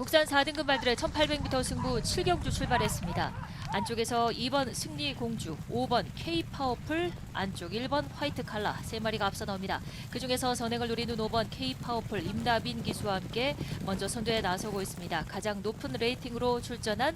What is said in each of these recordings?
국산 4등급 말들의 1800m 승부 7경주 출발했습니다. 안쪽에서 2번 승리 공주, 5번 K 파워풀, 안쪽 1번 화이트 칼라 세 마리가 앞서 나옵니다. 그 중에서 선행을 노리는 5번 K 파워풀 임다빈 기수와 함께 먼저 선두에 나서고 있습니다. 가장 높은 레이팅으로 출전한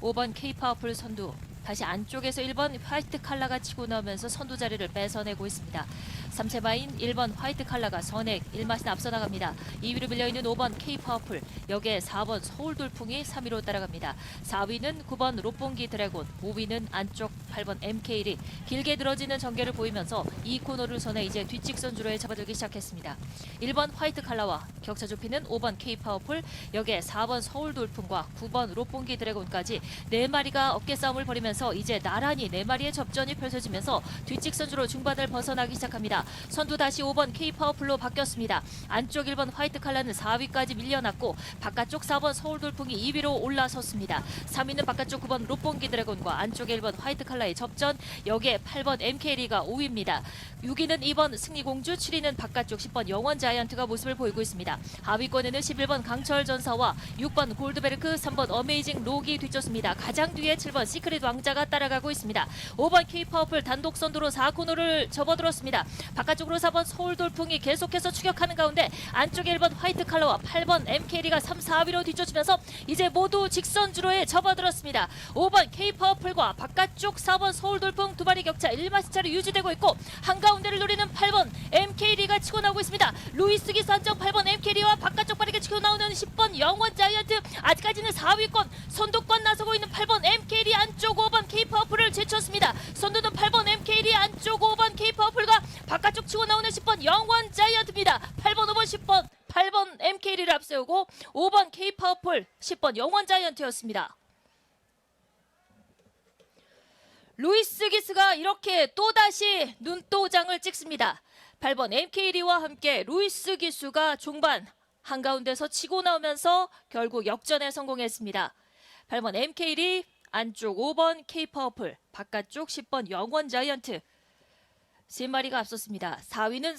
5번 K 파워풀 선두 다시 안쪽에서 1번 화이트 칼라가 치고 나오면서 선두 자리를 뺏어내고 있습니다. 3세마인 1번 화이트 칼라가 선액 1마신 앞서 나갑니다. 2위로 밀려있는 5번 K 파워풀 여기에 4번 서울 돌풍이 3위로 따라갑니다. 4위는 9번 롯봉기 드래곤 5위는 안쪽 8번 MK리 길게 늘어지는 전개를 보이면서 이 코너를 선해 이제 뒷직선 주로에 접어들기 시작했습니다. 1번 화이트 칼라와 격차 좁히는 5번 K 파워풀 여기에 4번 서울 돌풍과 9번 롯봉기 드래곤까지 네 마리가 어깨 싸움을 벌이면서 이제 나란히 네 마리의 접전이 펼쳐지면서 뒷직선주로 중반을 벗어나기 시작합니다. 선두 다시 5번 K 파워풀로 바뀌었습니다. 안쪽 1번 화이트 칼라는 4위까지 밀려났고 바깥쪽 4번 서울 돌풍이 2위로 올라섰습니다. 3위는 바깥쪽 9번 롯봉기 드래곤과 안쪽에 1번 화이트 칼라의 접전 여기에 8번 MK리가 5위입니다. 6위는 2번 승리공주 7위는 바깥쪽 10번 영원 자이언트가 모습을 보이고 있습니다. 하위권에는 11번 강철 전사와 6번 골드베르크 3번 어메이징 록이 뒤쫓습니다. 가장 뒤에 7번 시크릿 왕자가 따라가고 있습니다. 5번 K-파워풀 단독 선두로 4코너를 접어들었습니다. 바깥쪽으로 4번 서울 돌풍이 계속해서 추격하는 가운데 안쪽에 1번 화이트 칼라와 8번 MK리가 3, 4위로 뒤쫓으면서 이제 모두 직선 주로에 접어들었습니다. 5번 K-파워풀과 바깥쪽 4번 서울 돌풍 두 마리 격차 1마스 차로 유지되고 있고 한가운데를 노리는 8번 MK리가 치고 나오고 있습니다. 루이스 기스 안쪽 8번 MK 10번 영원 자이언트 아직까지는 4위권 선두권 나서고 있는 8번 MK리 안쪽 5번 K-파워풀을 제쳤습니다. 선두는 8번 MK리 안쪽 5번 K-파워풀과 바깥쪽 치고 나오는 10번 영원 자이언트입니다. 8번 5번 10번 8번 MK리를 앞세우고 5번 K-파워풀 10번 영원 자이언트였습니다. 루이스 기스가 이렇게 또다시 눈도장을 찍습니다. 8번 MK리와 함께 루이스 기수가 중반 한가운데서 치고 나오면서 결국 역전에 성공했습니다. 8번 MK리 안쪽 5번 K파워풀 바깥쪽 10번 영원 자이언트 세 마리가 앞섰습니다. 4위는